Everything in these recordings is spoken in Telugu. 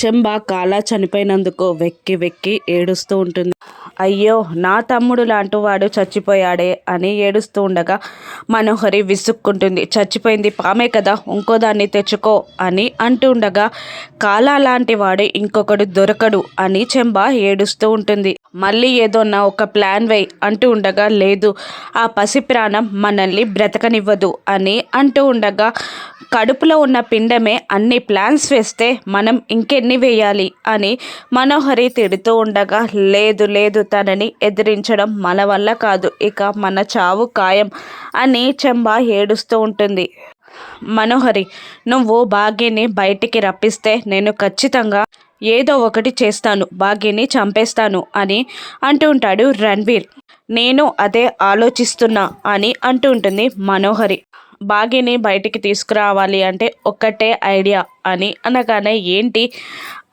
చెంబా కాల చనిపోయినందుకు వెక్కి వెక్కి ఏడుస్తూ ఉంటుంది. అయ్యో నా తమ్ముడు లాంటి వాడు చచ్చిపోయాడే అని ఏడుస్తూ ఉండగా మనోహరి విసుక్కుంటుంది. చచ్చిపోయింది పామే కదా ఇంకో దాన్ని తెచ్చుకో అని అంటూ ఉండగా కాలా లాంటి వాడు ఇంకొకడు దొరకడు అని చెంబ ఏడుస్తూ ఉంటుంది. మళ్ళీ ఏదోన్నా ఒక ప్లాన్ వై అంటూ ఉండగా లేదు ఆ పసి ప్రాణం మనల్ని బ్రతకనివ్వదు అని అంటూ ఉండగా కడుపులో ఉన్న పిండమే అన్ని ప్లాన్స్ వేస్తే మనం ఇంకెన్ని వేయాలి అని మనోహరి తిడుతూ ఉండగా లేదు లేదు తనని ఎదిరించడం మన వల్ల కాదు. ఇక మన చావు ఖాయం అని చెంబా ఏడుస్తూ ఉంటుంది. మనోహరి నువ్వు భాగ్యని బయటికి రప్పిస్తే నేను ఖచ్చితంగా ఏదో ఒకటి చేస్తాను భాగ్యని చంపేస్తాను అని అంటూ ఉంటాడు రణ్వీర్. నేను అదే ఆలోచిస్తున్నా అని అంటూ ఉంటుంది మనోహరి. భాగ్యని బయటికి తీసుకురావాలి అంటే ఒక్కటే ఐడియా అని అనగానే ఏంటి?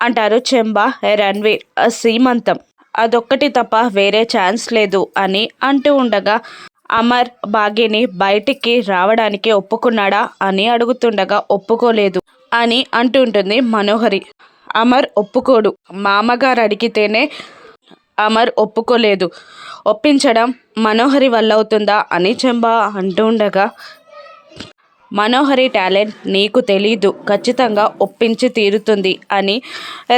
అంటారు చెంబా రణ్వీర్ సీమంతం అదొక్కటి తప్ప వేరే ఛాన్స్ లేదు అని అంటూ ఉండగా అమర్ భాగ్యని బయటికి రావడానికి ఒప్పుకున్నాడా అని అడుగుతుండగా ఒప్పుకోలేదు అని అంటుంటుంది మనోహరి. అమర్ ఒప్పుకోడు. మామగారు అడిగితేనే అమర్ ఒప్పుకోలేదు. ఒప్పించడం మనోహరి వల్ల అవుతుందా అని చెంబా అంటూ ఉండగా మనోహరి టాలెంట్ నీకు తెలీదు ఖచ్చితంగా ఒప్పించి తీరుతుంది అని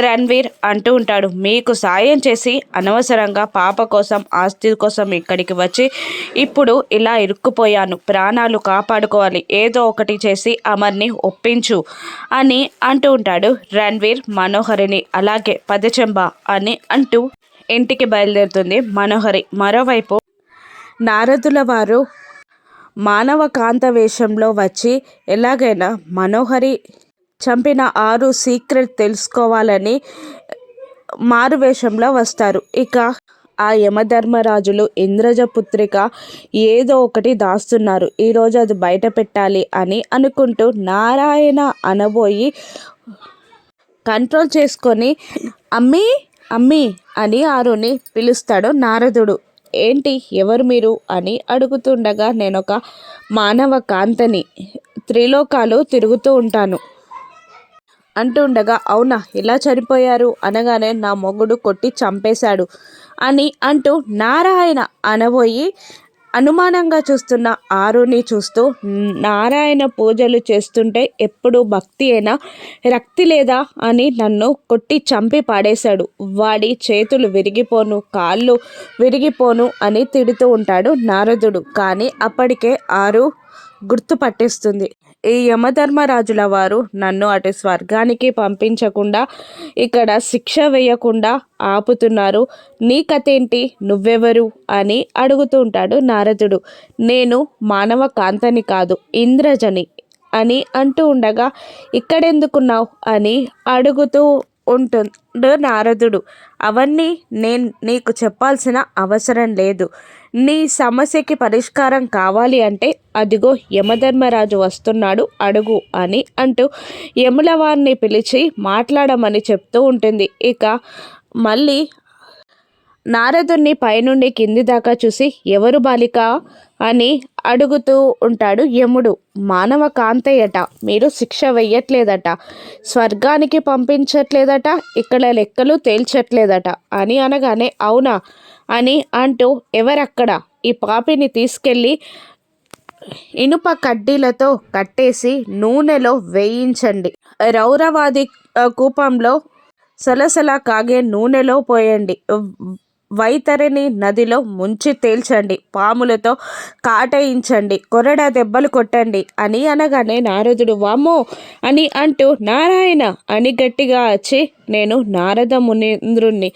రణ్వీర్ అంటూ ఉంటాడు. మీకు సాయం చేసి అనవసరంగా పాప కోసం ఆస్తి కోసం ఇక్కడికి వచ్చి ఇప్పుడు ఇలా ఇరుక్కుపోయాను. ప్రాణాలు కాపాడుకోవాలి. ఏదో ఒకటి చేసి అమర్ని ఒప్పించు అని అంటూ ఉంటాడు రణ్వీర్ మనోహరిని. అలాగే పదచెంబ అని అంటూ ఇంటికి బయలుదేరుతుంది మనోహరి. మరోవైపు నారదుల వారు మానవ కాంత వేషంలో వచ్చి ఎలాగైనా మనోహరి చంపిన ఆరు సీక్రెట్ తెలుసుకోవాలని మారు వేషంలో వస్తారు. ఇక ఆ యమధర్మరాజులు ఇంద్రజ పుత్రిక ఏదో ఒకటి దాస్తున్నారు. ఈరోజు అది బయట పెట్టాలి అని అనుకుంటూ నారాయణ అనబోయి కంట్రోల్ చేసుకొని అమ్మి అమ్మి అని ఆరుని పిలుస్తాడు నారదుడు. ఏంటి ఎవరు మీరు అని అడుగుతుండగా నేను ఒక మానవ కాంతని త్రిలోకాలు తిరుగుతూ ఉంటాను. అంటుండగా అవునా ఇలా చనిపోయారు అనగానే నా మొగుడు కొట్టి చంపేశాడు అని అంటూ నారాయణ అనబోయి అనుమానంగా చూస్తున్న ఆరుని చూస్తూ నారాయణ పూజలు చేస్తుంటే ఎప్పుడు భక్తి అయినా రక్తి లేదా? అని నన్ను కొట్టి చంపి పాడేశాడు. వాడి చేతులు విరిగిపోను కాళ్ళు విరిగిపోను అని తిడుతూ ఉంటాడు నారదుడు. కానీ అప్పటికే ఆరు గుర్తుపట్టేస్తుంది. ఈ యమధర్మరాజుల వారు నన్ను అటు స్వర్గానికి పంపించకుండా ఇక్కడ శిక్ష వేయకుండా ఆపుతున్నారు. నీ కథేంటి? నువ్వెవరు? అని అడుగుతూ ఉంటాడు నారదుడు. నేను మానవ కాంతని కాదు ఇంద్రజని అని అంటూ ఉండగా ఇక్కడెందుకున్నావు? అని అడుగుతూ ఉంటుండు నారదుడు. అవన్నీ నేను నీకు చెప్పాల్సిన అవసరం లేదు. నీ సమస్యకి పరిష్కారం కావాలి అంటే అదిగో యమధర్మరాజు వస్తున్నాడు అడుగు అని అంటూ యముల వారిని పిలిచి మాట్లాడమని చెప్తూ ఉంటుంది. ఇక మళ్ళీ నారదుణ్ణి పైనుండి కింది దాకా చూసి ఎవరు బాలిక? అని అడుగుతూ ఉంటాడు యముడు. మానవ కాంతయ్యట మీరు శిక్ష వెయ్యట్లేదట స్వర్గానికి పంపించట్లేదట ఇక్కడ లెక్కలు తేల్చట్లేదట అని అనగానే అవునా? అని అంటూ ఎవరక్కడ? ఈ పాపిని తీసుకెళ్ళి ఇనుప కడ్డీలతో కట్టేసి నూనెలో వేయించండి. రౌరవాది కూపంలో సలసల కాగే నూనెలో పోయండి. వైతరిని నదిలో ముంచి తేల్చండి పాములతో కాటయించండి కొరడ దెబ్బలు కొట్టండి అని అనగానే నారదుడు వామో అని అంటూ నారాయణ అని గట్టిగా వచ్చి నేను నారద మునీంద్రుణ్ణి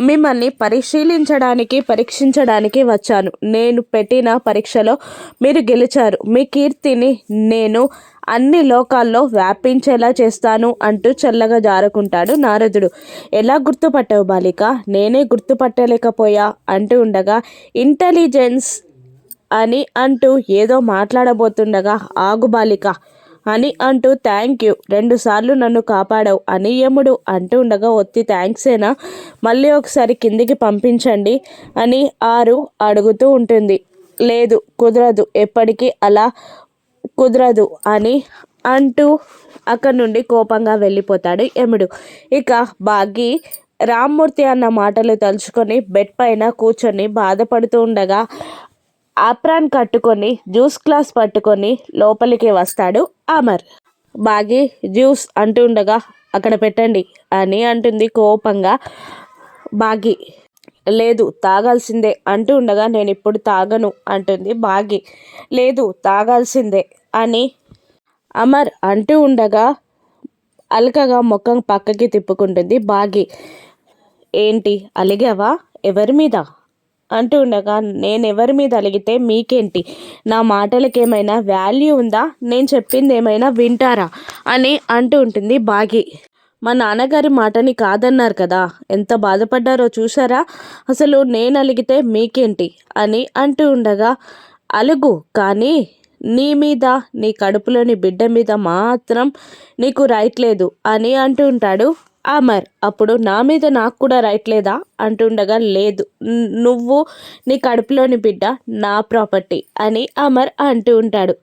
మిమ్మల్ని పరిశీలించడానికి పరీక్షించడానికి వచ్చాను. నేను పెట్టిన పరీక్షలో మీరు గెలిచారు. మీ కీర్తిని నేను అన్ని లోకాల్లో వ్యాపించేలా చేస్తాను అంటూ చల్లగా జారుకుంటాడు నారదుడు. ఎలా గుర్తుపట్టావు బాలిక? నేనే గుర్తుపట్టలేకపోయా? అంటూ ఉండగా ఇంటెలిజెన్స్ అని అంటూ ఏదో మాట్లాడబోతుండగా ఆగు బాలిక అని అంటూ థ్యాంక్ యూ రెండుసార్లు నన్ను కాపాడావు. అని యముడు అంటూ ఉండగా ఒత్తి థ్యాంక్సేనా మళ్ళీ ఒకసారి కిందికి పంపించండి అని ఆరు అడుగుతూ ఉంటుంది. లేదు కుదరదు. ఎప్పటికీ అలా కుదరదు అని అంటూ అక్కడి నుండి కోపంగా వెళ్ళిపోతాడు యముడు. ఇక బాగి రామ్మూర్తి అన్న మాటలు తలుచుకొని బెడ్ పైన కూర్చొని బాధపడుతూ ఉండగా ఆప్రాన్ కట్టుకొని జ్యూస్ గ్లాస్ పట్టుకొని లోపలికి వస్తాడు అమర్. బాగి జ్యూస్ అంటూ ఉండగా అక్కడ పెట్టండి అని అంటుంది కోపంగా బాగి. లేదు తాగాల్సిందే అంటూ ఉండగా నేను ఇప్పుడు తాగను అంటుంది బాగి. లేదు తాగాల్సిందే అని అమర్ అంటూ ఉండగా అలకగా ముఖం పక్కకి తిప్పుకుంటుంది బాగి. ఏంటి అలిగావా? ఎవరి మీద? అంటూ ఉండగా నేను ఎవరి మీద అలిగితే మీకేంటి? నా మాటలకు ఏమైనా వాల్యూ ఉందా? నేను చెప్పింది ఏమైనా వింటారా? అని అంటూ ఉంటుంది బాగి. మా నాన్నగారి మాటని కాదన్నారు కదా ఎంత బాధపడ్డారో చూసారా అసలు నేను అలిగితే మీకేంటి? అని అంటూ ఉండగా అలుగు కానీ నీ మీద నీ కడుపులోని బిడ్డ మీద మాత్రం నీకు రైట్ లేదు అని అంటూ ఉంటాడు అమర్ అప్పుడు నా మీద నాకు కూడా రైట్ లేదా? అంటుండగా లేదు. నువ్వు నీ కడుపులోని బిడ్డ నా ప్రాపర్టీ అని అమర్ అంటూ ఉంటాడు.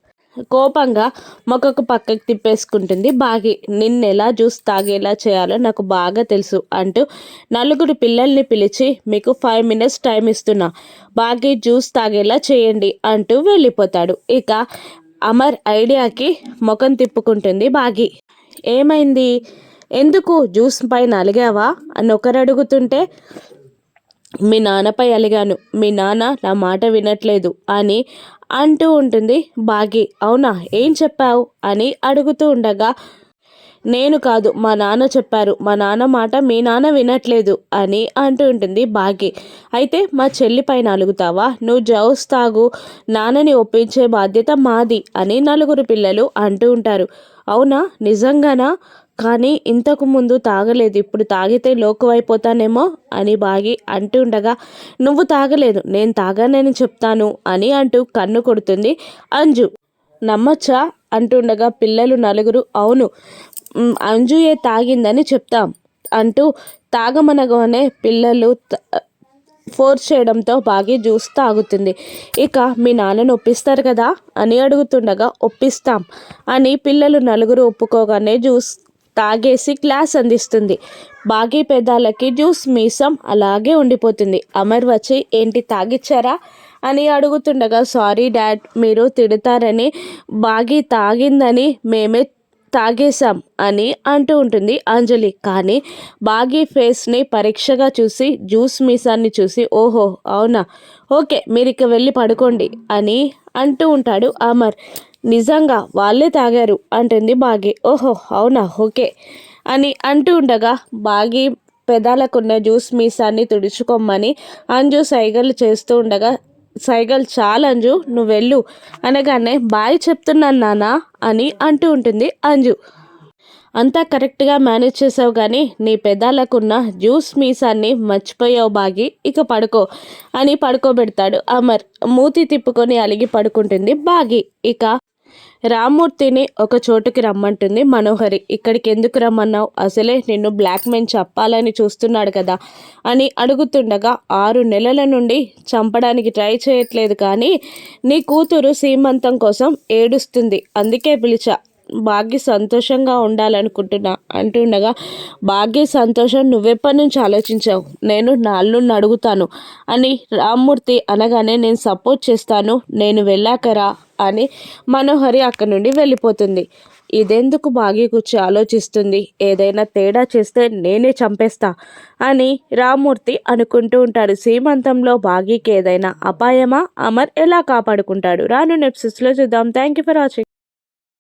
కోపంగా మొక్కకు పక్కకు తిప్పేసుకుంటుంది బాగి. నిన్నెలా జ్యూస్ తాగేలా చేయాలో నాకు బాగా తెలుసు అంటూ నలుగురు పిల్లల్ని పిలిచి మీకు ఫైవ్ మినిట్స్ టైం ఇస్తున్నా. బాగి జ్యూస్ తాగేలా చేయండి అంటూ వెళ్ళిపోతాడు. ఇక అమర్ ఐడియాకి ముఖం తిప్పుకుంటుంది బాగి. ఏమైంది? ఎందుకు జ్యూస్ పైన అలిగావా అని ఒకరు అడుగుతుంటే మీ నాన్నపై అలిగాను. మీ నాన్న నా మాట వినట్లేదు అని అంటూ ఉంటుంది బాగి. అవునా? ఏం చెప్పావు? అని అడుగుతూ ఉండగా నేను కాదు. మా నాన్న చెప్పారు. మా నాన్న మాట మీ నాన్న వినట్లేదు అని అంటూ ఉంటుంది బాగి. అయితే మా చెల్లి పైన అలుగుతావా నువ్వు జౌస్ తాగు. నాన్నని ఒప్పించే బాధ్యత మాది అని నలుగురు పిల్లలు అంటూ ఉంటారు. అవునా? నిజంగానా? కానీ ఇంతకు ముందు తాగలేదు. ఇప్పుడు తాగితే లోకువైపోతానేమో అని బాగి అంటుండగా నువ్వు తాగలేదు. నేను తాగానని చెప్తాను అని అంటూ కన్ను కొడుతుంది అంజు. నమ్మచ్చా? అంటుండగా పిల్లలు నలుగురు అవును. అంజుయే తాగిందని చెప్తాం అంటూ తాగమనగానే పిల్లలు ఫోర్స్ చేయడంతో బాగి జ్యూస్ తాగుతుంది. ఇక మీ నాన్నను ఒప్పిస్తారు కదా? అని అడుగుతుండగా ఒప్పిస్తాం అని పిల్లలు నలుగురు ఒప్పుకోగానే జ్యూస్ తాగేసి గ్లాస్ అందిస్తుంది. బాగీ పెదాలకి జ్యూస్ మీసం అలాగే ఉండిపోతుంది. అమర్ వచ్చి ఏంటి తాగిచ్చారా? అని అడుగుతుండగా సారీ డాడ్ మీరు తిడతారని బాగి తాగిందని మేమే తాగేశాం అని అంటూ ఉంటుంది అంజలి. కానీ బాగీ ఫేస్ని పరీక్షగా చూసి జ్యూస్ మీసాన్ని చూసి ఓహో అవునా? ఓకే మీరు ఇక వెళ్ళి పడుకోండి అని అంటూ ఉంటాడు అమర్. నిజంగా వాళ్ళే తాగారు అంటుంది బాగి. ఓహో అవునా? ఓకే అని అంటూ ఉండగా బాగి పెదాలకున్న జ్యూస్ మీసాన్ని తుడుచుకోమని అంజు సైగలు చేస్తూ ఉండగా సైగల్ చాలా అంజు నువ్వు వెళ్ళు. అనగానే బాయ్ చెప్తున్నాను నానా అని అంటూ ఉంటుంది అంజు. అంతా కరెక్ట్గా మేనేజ్ చేసావు కానీ నీ పెదాలకున్న జ్యూస్ మీసాన్ని మర్చిపోయావు బాగి. ఇక పడుకో అని పడుకోబెడతాడు అమర్. మూతి తిప్పుకొని అలిగి పడుకుంటుంది బాగి. ఇక రామ్మూర్తిని ఒక చోటుకి రమ్మంటుంది మనోహరి. ఇక్కడికి ఎందుకు రమ్మన్నావు? అసలే నిన్ను బ్లాక్ మెయిన్ చెప్పాలని చూస్తున్నాడు కదా అని అడుగుతుండగా ఆరు నెలల నుండి చంపడానికి ట్రై చేయట్లేదు కానీ నీ కూతురు సీమంతం కోసం ఏడుస్తుంది. అందుకే పిలిచా. భాగ్య సంతోషంగా ఉండాలనుకుంటున్నా అంటుండగా భాగ్య సంతోషం నువ్వెప్పటి నుంచి ఆలోచించావు? నేను నా అల్లుడిని అడుగుతాను అని రామ్మూర్తి అనగానే నేను సపోర్ట్ చేస్తాను నేను వెళ్ళాకరా అని మనోహరి అక్కడి నుండి వెళ్ళిపోతుంది. ఇదెందుకు బాగి కూర్చి ఆలోచిస్తుంది? ఏదైనా తేడా చేస్తే నేనే చంపేస్తా అని రామ్మూర్తి అనుకుంటూ ఉంటాడు. సీమంతంలో బాగీకి ఏదైనా అపాయమా? అమర్ ఎలా కాపాడుకుంటాడు? రాను నెప్సిస్లో చూద్దాం. Thank you for watching